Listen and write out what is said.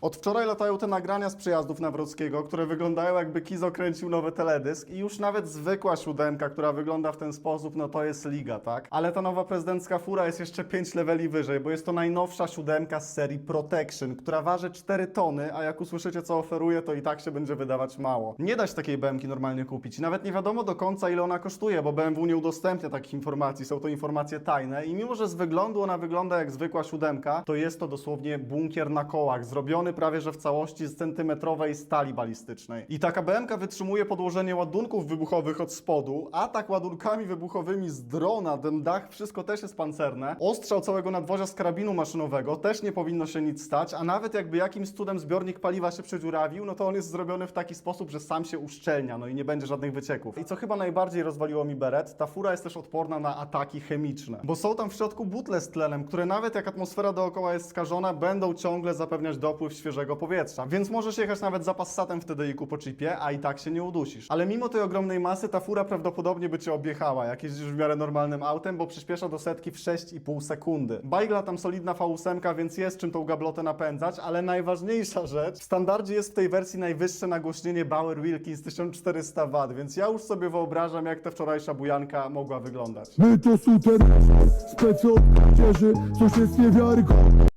Od wczoraj latają te nagrania z przyjazdów Nawrockiego, które wyglądają jakby Kizo kręcił nowy teledysk i już nawet zwykła siódemka, która wygląda w ten sposób, no to jest liga, tak? Ale ta nowa prezydencka fura jest jeszcze 5 leveli wyżej, bo jest to najnowsza siódemka z serii Protection, która waży 4 tony, a jak usłyszycie co oferuje, to i tak się będzie wydawać mało. Nie da się takiej BMki normalnie kupić nawet nie wiadomo do końca ile ona kosztuje, bo BMW nie udostępnia takich informacji, są to informacje tajne i mimo, że z wyglądu ona wygląda jak zwykła siódemka, to jest to dosłownie bunkier na kołach, zrobiony prawie że w całości z centymetrowej stali balistycznej. I taka BMK wytrzymuje podłożenie ładunków wybuchowych od spodu, atak ładunkami wybuchowymi z drona, ten dach, wszystko też jest pancerne. Ostrzał całego nadwozia z karabinu maszynowego też nie powinno się nic stać, a nawet jakby jakimś cudem zbiornik paliwa się przedziurawił, no to on jest zrobiony w taki sposób, że sam się uszczelnia, no i nie będzie żadnych wycieków. I co chyba najbardziej rozwaliło mi beret, ta fura jest też odporna na ataki chemiczne, bo są tam w środku butle z tlenem, które nawet jak atmosfera dookoła jest skażona, będą ciągle zapewniać dopływ świeżego powietrza. Więc możesz jechać nawet za passatem w TDI-ku po chipie, a i tak się nie udusisz. Ale mimo tej ogromnej masy, ta fura prawdopodobnie by cię objechała, jak jeździsz w miarę normalnym autem, bo przyspiesza do setki w 6,5 sekundy. Bajgla tam solidna V8, więc jest czym tą gablotę napędzać, ale najważniejsza rzecz, w standardzie jest w tej wersji najwyższe nagłośnienie Bauer Wilkins 1400 W, więc ja już sobie wyobrażam, jak ta wczorajsza bujanka mogła wyglądać. My to suter, specjalnie, coś jest